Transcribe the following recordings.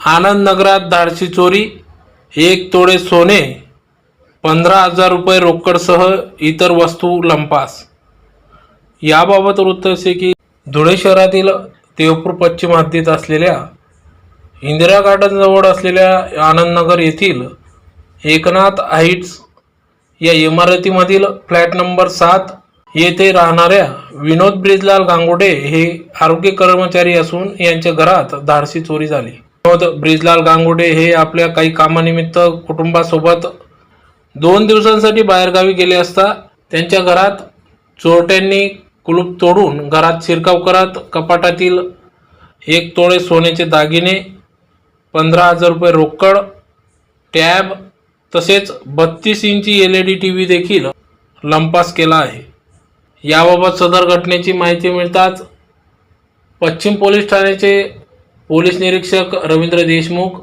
आनंद नगरात धाडसी चोरी एक तोडे सोने पंधरा हजार रुपये रोकडसह इतर वस्तू लंपास. याबाबत वृत्त असे की धुळे शहरातील देवपूर पश्चिम हद्दीत असलेल्या इंदिरा गार्डनजवळ असलेल्या आनंदनगर येथील एकनाथ हाईट्स या इमारतीमधील फ्लॅट नंबर सात येथे राहणाऱ्या विनोद ब्रिजलाल गांगोडे हे आरोग्य कर्मचारी असून यांच्या घरात धाडसी चोरी झाली. ब्रिजलाल गांगुडे हे आपल्या काही कामानिमित्त कुटुंबासोबत दोन दिवसांसाठी बाहेरगावी गेले असता त्यांच्या घरात चोरट्यांनी कुलूप तोडून घरात शिरकाव करत कपाटातील एक तोळे सोन्याचे दागिने पंधरा हजार रुपये रोकड टॅब तसेच बत्तीस इंची L E D T V देखील लंपास केला आहे. याबाबत सदर घटनेची माहिती मिळताच पश्चिम पोलीस ठाण्याचे पोलीस निरीक्षक रवींद्र देशमुख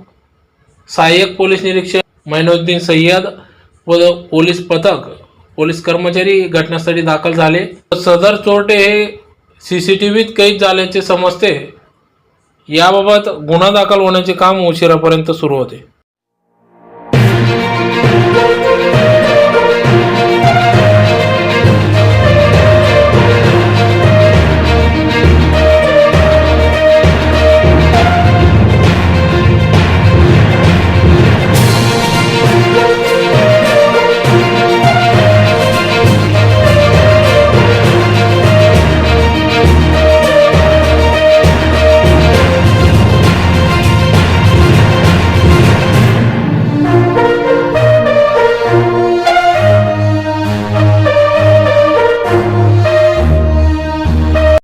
सहाय्यक पोलीस निरीक्षक मैनुद्दीन सय्यद व पोलीस पथक पोलीस कर्मचारी घटनास्थळी दाखल झाले. सदर चोरटे हे सी सी टी व्हीत कैद झाल्याचे समजते. याबाबत गुन्हा दाखल होण्याचे काम उशिरापर्यंत सुरू होते.